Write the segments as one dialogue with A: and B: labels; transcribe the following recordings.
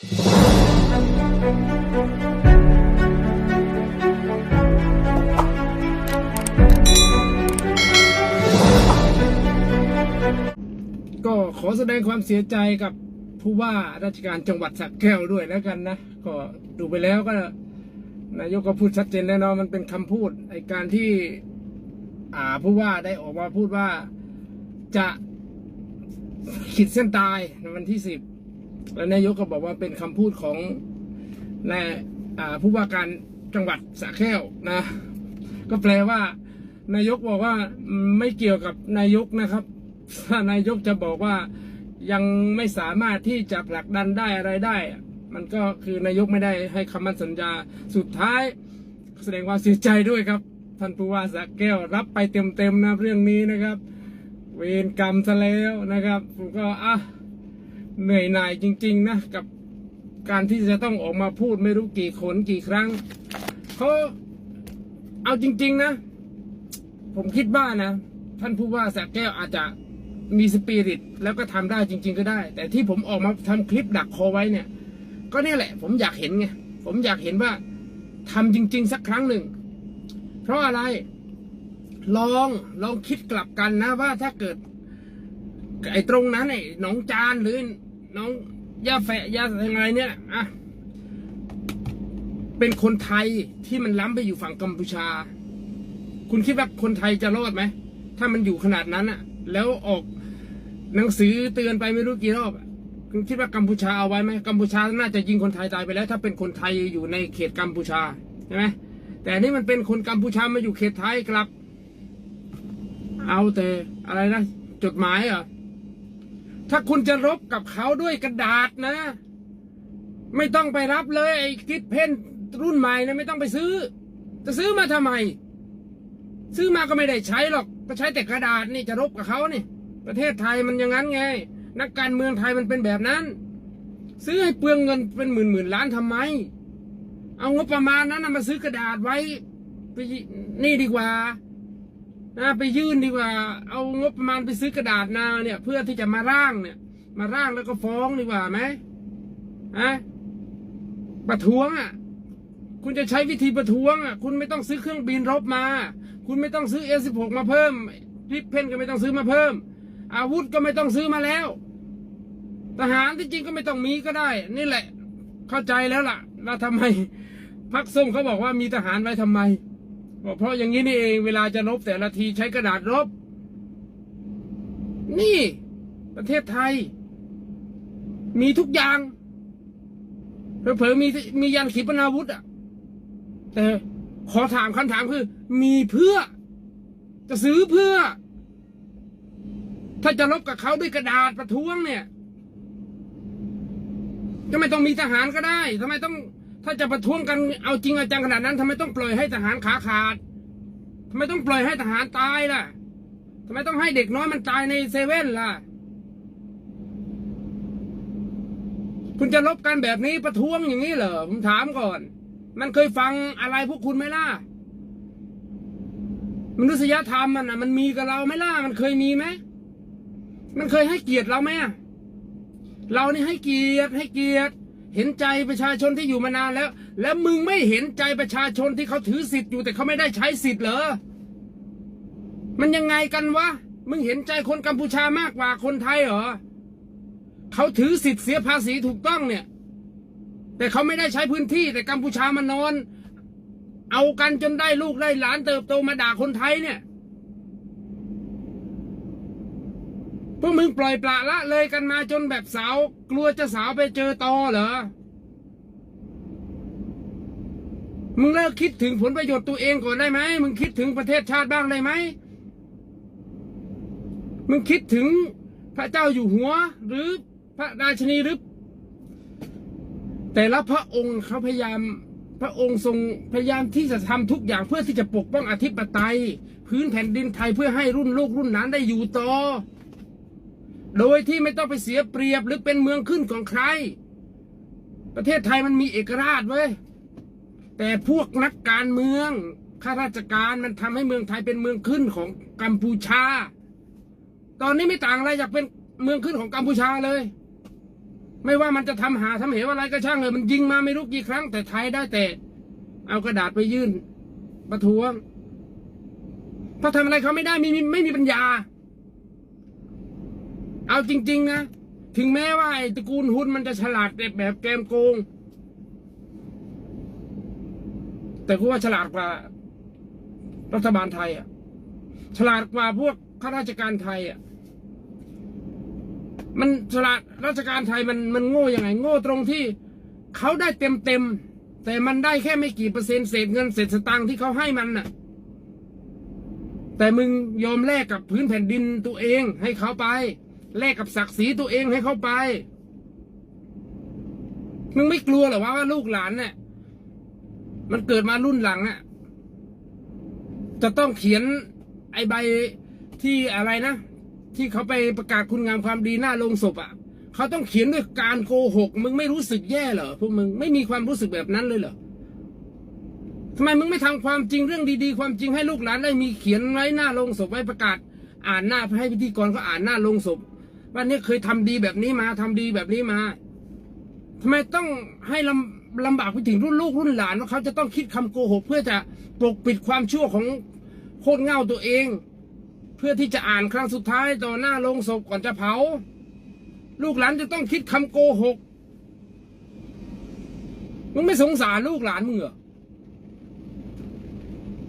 A: ก็ขอแสดงความเสียใจกับผู้ว่าราชการจังหวัดสระแก้วด้วยแล้วกันนะ ก็ดูไปแล้วก็นายกก็พูดชัดเจนแล้วเนาะมันเป็นคำพูดไอการที่ อ่าผู้ว่าได้ออกมาพูดว่าจะขีดเส้นตายในวันที่สิบ แล้วนายกก็บอกว่าเป็นคำพูดของนายผู้ว่าการจังหวัดสระแก้วนะ ก็แปลว่า นายกบอกว่าไม่เกี่ยวกับนายกนะครับถ้านายกจะบอกว่ายังไม่สามารถที่จะผลักดันได้อะไรได้ มันก็คือนายกไม่ได้ให้คำมั่นสัญญาสุดท้าย แสดงความเสียใจด้วยครับท่านผู้ว่าสระแก้วรับไปเต็มๆนะเรื่องนี้นะครับ เวรกรรมซะแล้วนะครับผมก็อะ เหนื่อยหน่ายจริง ๆ นะ กับการที่จะต้องออกมาพูดไม่รู้กี่ขนกี่ครั้งเขาเอาจริง ๆ นะ ผมคิดว่านะ ท่านผู้ว่าสระแก้วอาจจะมีสปิริตแล้วก็ทำได้จริง ๆ ก็ได้ แต่ที่ผมออกมาทำคลิปดักคอไว้เนี่ย ก็เนี่ยแหละ ผมอยากเห็นไงผมอยากเห็นว่าทำจริง ๆ สักครั้งหนึ่ง เพราะอะไร ลองลองคิดกลับกันนะว่าถ้าเกิด ไอ้ตรงนั้นไอ้หนองจานหรือน้องยาแฝยาอะไรเนี่ยอะเป็นคนไทยที่มันล้ำไปอยู่ฝั่งกัมพูชา คุณคิดว่าคนไทยจะรอดไหม ถ้ามันอยู่ขนาดนั้นอะแล้วออกหนังสือเตือนไปไม่รู้กี่รอบคุณคิดว่ากัมพูชาเอาไว้ไหมกัมพูชาน่าจะยิงคนไทยตายไปแล้ว ถ้าเป็นคนไทยอยู่ในเขตกัมพูชาใช่ไหมแต่นี่มันเป็นคนกัมพูชามาอยู่เขตไทยกลับ เอาแต่อะไรนะจดหมายเหรอ ถ้าคุณจะรบกับเขาด้วยกระดาษนะ ไม่ต้องไปรับเลยไอ้กิฟเพนรุ่นใหม่นะไม่ต้องไปซื้อ จะซื้อมาทำไม ซื้อมาก็ไม่ได้ใช้หรอก ก็ใช้แต่กระดาษนี่จะรบกับเขานี่ ประเทศไทยมันอย่างนั้นไง นักการเมืองไทยมันเป็นแบบนั้น ซื้อให้เปลืองเงินเป็นหมื่นหมื่นล้านทำไม เอางบประมาณนั้นมาซื้อกระดาษไว้ไปนี่ดีกว่า นะไปยื่นดีกว่า เอางบประมาณไปซื้อกระดาษนาเนี่ย เพื่อที่จะมาร่างเนี่ย มาร่างแล้วก็ฟ้องดีกว่าไหมฮะประท้วงอะ คุณจะใช้วิธีประท้วงอะ คุณไม่ต้องซื้อเครื่องบินรบมา คุณไม่ต้องซื้อ S16 มาเพิ่มริปเพนก็ไม่ต้องซื้อมาเพิ่ม อาวุธก็ไม่ต้องซื้อมาแล้ว ทหารที่จริงก็ไม่ต้องมีก็ได้ นี่แหละ เข้าใจแล้วล่ะแล้วทำไมพักส้มเขาบอกว่ามีทหารไว้ทำไม เพราะอย่างนี้นี่เองเวลาจะรบแต่ละทีใช้กระดาษรบนี่ ประเทศไทย มีทุกอย่างเผลอๆมีมียันขีปนาวุธอะแต่ขอถามคำถามคือ มีเพื่อ จะซื้อเพื่อ ถ้าจะลบกับเขาด้วยกระดาษประท้วงเนี่ยก็ไม่ต้องมีทหารก็ได้ทำไมต้อง ถ้าจะประท้วงกันเอาจริงเอาจังขนาดนั้นทำไมต้องปล่อยให้ทหารขาขาดทำไมต้องปล่อยให้ทหารตายล่ะทำไมต้องให้เด็กน้อยมันตายในเซเว่นล่ะ คุณจะลบกันแบบนี้ประท้วงอย่างนี้เหรอผมถามก่อน มันเคยฟังอะไรพวกคุณไหมล่ะมนุษยธรรมมันอะมันมีกับเราไหมล่ะมันเคยมีไหมมันเคยให้เกียรติเราไหมเรานี่ให้เกียรติให้เกียรติ เห็นใจประชาชนที่อยู่มานานแล้ว แล้วมึงไม่เห็นใจประชาชนที่เขาถือสิทธิ์อยู่แต่เขาไม่ได้ใช้สิทธิ์เหรอ มันยังไงกันวะ มึงเห็นใจคนกัมพูชามากกว่าคนไทยเหรอ เขาถือสิทธิ์เสียภาษีถูกต้องเนี่ย แต่เขาไม่ได้ใช้พื้นที่แต่กัมพูชามานอน เอากันจนได้ลูกได้หลานเติบโตมาด่าคนไทยเนี่ย พวกมึงปล่อยปละละเลยกันมาจนแบบสาว กลัวจะสาวไปเจอตอเหรอ มึงเลิกคิดถึงผลประโยชน์ตัวเองก่อนได้ไหม มึงคิดถึงประเทศชาติบ้างได้ไหม มึงคิดถึงพระเจ้าอยู่หัว หรือพระราชนีหรือ แต่ละพระองค์เขาพยายามพระองค์ทรงพยายามที่จะทำทุกอย่างเพื่อที่จะปกป้องอธิปไตย พื้นแผ่นดินไทยเพื่อให้รุ่นลูกรุ่นหลานได้อยู่ต่อ โดยที่ไม่ต้องไปเสียเปรียบหรือเป็นเมืองขึ้นของใคร ประเทศไทยมันมีเอกราชเว้ย แต่พวกนักการเมืองข้าราชการมันทำให้เมืองไทยเป็นเมืองขึ้นของกัมพูชา ตอนนี้ไม่ต่างอะไรจากเป็นเมืองขึ้นของกัมพูชาเลย ไม่ว่ามันจะทำหาทำเหวอะไรก็ช่างเลยมันยิงมาไม่รู้กี่ครั้ง แต่ไทยได้แต่ เอากระดาษไปยื่นประท้วงเพราะทำอะไรเขาไม่ได้ไม่มีไม่มีปัญญา เอาจริง ๆ นะ ถึงแม้ว่าไอ้ตระกูลฮุนมันจะฉลาดแบบแบบแกมโกง แต่กูว่าฉลาดกว่า รัฐบาลไทยอะ ฉลาดกว่าพวกข้าราชการไทยอะ มันฉลาดราชการไทยมันมันโง่ยังไง โง่ตรงที่เขาได้เต็มเต็มๆแต่มันได้แค่ไม่กี่เปอร์เซ็นต์เศษเงินเศษสตางค์ที่เขาให้มันน่ะ แต่มึงยอมแลกกับพื้นแผ่นดินตัวเองให้เขาไป แลกกับศักดิ์ศรีตัวเองให้เขาไป มึงไม่กลัวเหรอว่าว่าลูกหลานเนี่ยมันเกิดมารุ่นหลังอะจะต้องเขียนไอใบที่อะไรนะ ที่เขาไปประกาศคุณงามความดีหน้าโรงศพอะเขาต้องเขียนด้วยการโกหก มึงไม่รู้สึกแย่เหรอพวกมึงไม่มีความรู้สึกแบบนั้นเลยเหรอทำไมมึงไม่ทำความจริงเรื่องดีๆ ความจริงให้ลูกหลานได้มีเขียนไว้หน้าโรงศพไว้ประกาศ อ่านหน้าให้พิธีกรเขาอ่านหน้าโรงศพ ว่าเนี่ยเคยทำดีแบบนี้มาทำดีแบบนี้มาทำไมต้องให้ลำลำบากไปถึงรุ่นลูกรุ่นหลานว่าเขาจะต้องคิดคำโกหก เพื่อจะปกปิดความชั่วของโคตรเง่าตัวเอง เพื่อที่จะอ่านครั้งสุดท้ายต่อหน้าโรงศพก่อนจะเผา ลูกหลานจะต้องคิดคำโกหกมึงไม่สงสารลูกหลานมึงเหรอ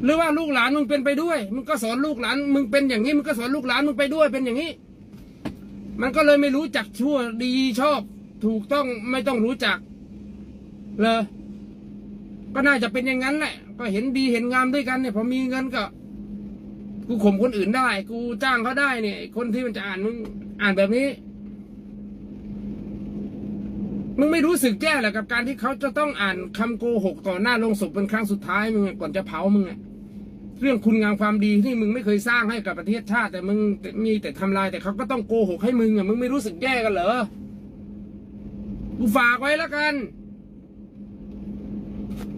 A: หรือว่าลูกหลานมึงเป็นไปด้วย มึงก็สอนลูกหลาน มึงเป็นอย่างนี้ มึงก็สอนลูกหลานมึงไปด้วยเป็นอย่างนี้ มันก็เลยไม่รู้จักชั่วดีชอบ ถูกต้องไม่ต้องรู้จัก เลยก็น่าจะเป็นอย่างนั้นแหละ ก็เห็นดีเห็นงามด้วยกันเนี่ยพอมีเงินก็ กูข่มคนอื่นได้ กูจ้างเขาได้เนี่ย คนที่มันจะอ่านมึงอ่านแบบนี้มึงไม่รู้สึกแย่เหรอกับการที่เขาจะต้องอ่านคำโกหกต่อหน้าลงศพเป็นครั้งสุดท้ายมึงก่อนจะเผามึงอะ เรื่องคุณงามความดีที่มึงไม่เคยสร้างให้กับประเทศชาติ แต่มึงมีแต่ทำลายแต่เขาก็ต้องโกหกให้มึงอะมึงไม่รู้สึกแย่กันเหรอกูฝากไว้แล้วกัน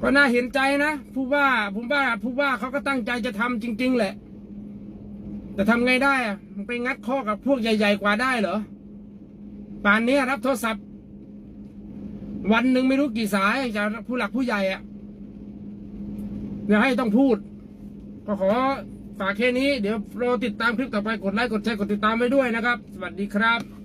A: ก็น่าเห็นใจนะผู้ว่าผมว่าผู้ว่าเขาก็ตั้งใจจะทำจริง ๆ แหละ แต่ทำไงได้อะมันไปงัดข้อกับพวกใหญ่ ๆ กว่าได้เหรอป่านนี้รับโทรศัพท์ วันหนึ่งไม่รู้กี่สายจากผู้หลักผู้ใหญ่อะอย่าให้ต้องพูด ก็ขอฝากแค่นี้เดี๋ยวรอติดตามคลิปต่อไปกดไลค์กดแชร์กดติดตามไว้ด้วยนะครับ สวัสดีครับ